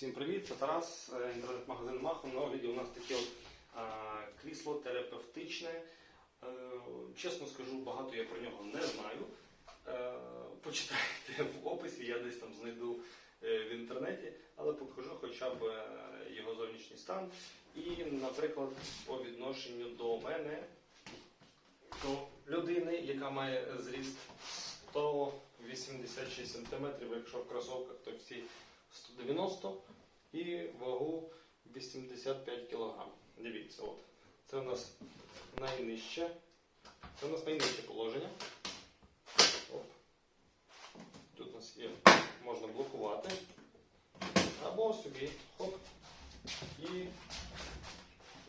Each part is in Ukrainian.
Всім привіт, це Тарас, е, інтернет-магазин Махом. На огляді у нас таке от а, крісло терапевтичне. Е, чесно скажу, багато я про нього не знаю. Е, почитайте в описі, я десь там знайду е, в інтернеті, але покажу хоча б е, його зовнішній стан. І, наприклад, по відношенню до мене, до людини, яка має зріст 186 см, якщо в кросовках, то всі 190 і вагу 85 кг. Дивіться, от. Це у нас найнижче. Це у нас найнижче положення. Оп. Тут у нас є, можна блокувати. Або собі хоп. І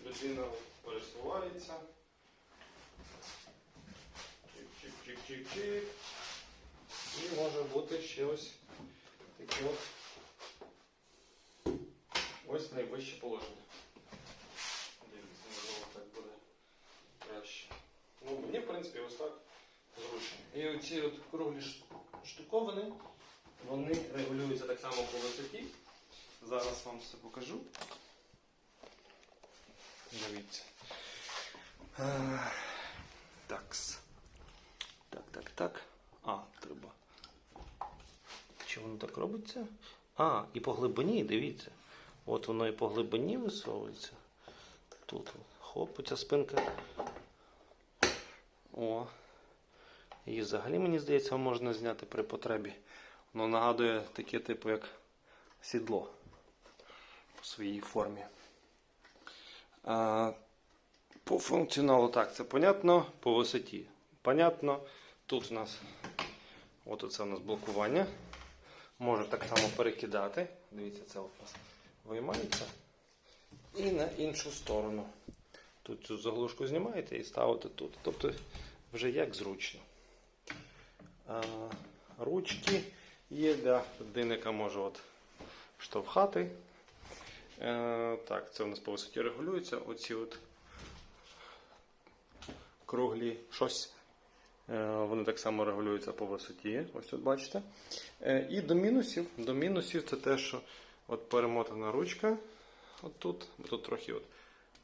людина пересувається. Чик-чик-чик-чик-чик. І може бути ще ось таке от ось найвище положення. Дивіться, можливо, так буде краще. Ну, мені, в принципі, ось так зручно. І оці от круглі штуковини, вони регулюються так само по висоті. Зараз вам все покажу. Дивіться. Е, Такс. Так, так, так. А, треба. Чи воно так робиться? А, і по глибині, дивіться. От воно і по глибині висовується. Тут от. хоп, оця спинка. О. І взагалі, мені здається, можна зняти при потребі. Воно нагадує таке, типу, як сідло по своїй формі. А, по функціоналу так, це понятно, по висоті. Понятно. Тут у нас от оце у нас блокування. Може так само перекидати. Дивіться, це у нас виймається. І на іншу сторону. Тут цю заглушку знімаєте і ставите тут. Тобто вже як зручно. А, ручки є для яка може от штовхати. Е, так, це у нас по висоті регулюється. Оці от круглі щось. Е, Вони так само регулюються по висоті. Ось тут бачите. Е, І до мінусів. До мінусів це те, що от перемотана ручка. От тут, бо тут трохи от,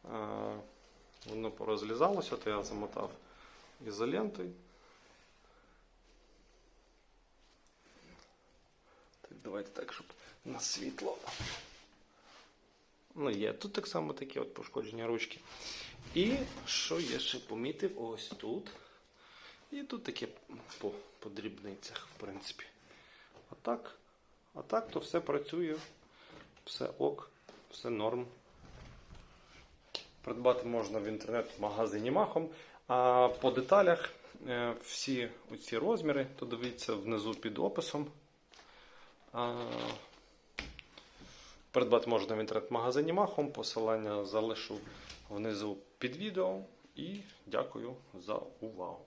е, воно порозлізалося, то я замотав ізолентою. Так, давайте так, щоб на світло. Ну, є тут так само такі от пошкоджені ручки. І що я ще помітив ось тут. І тут таке по, по дрібницях, в принципі. А так, а так то все працює, все ок, все норм. Придбати можна в інтернет-магазині махом. А по деталях е, всі ці розміри, то дивіться внизу під описом. Придбати можна в інтернет-магазині махом. Посилання залишу внизу під відео. І дякую за увагу.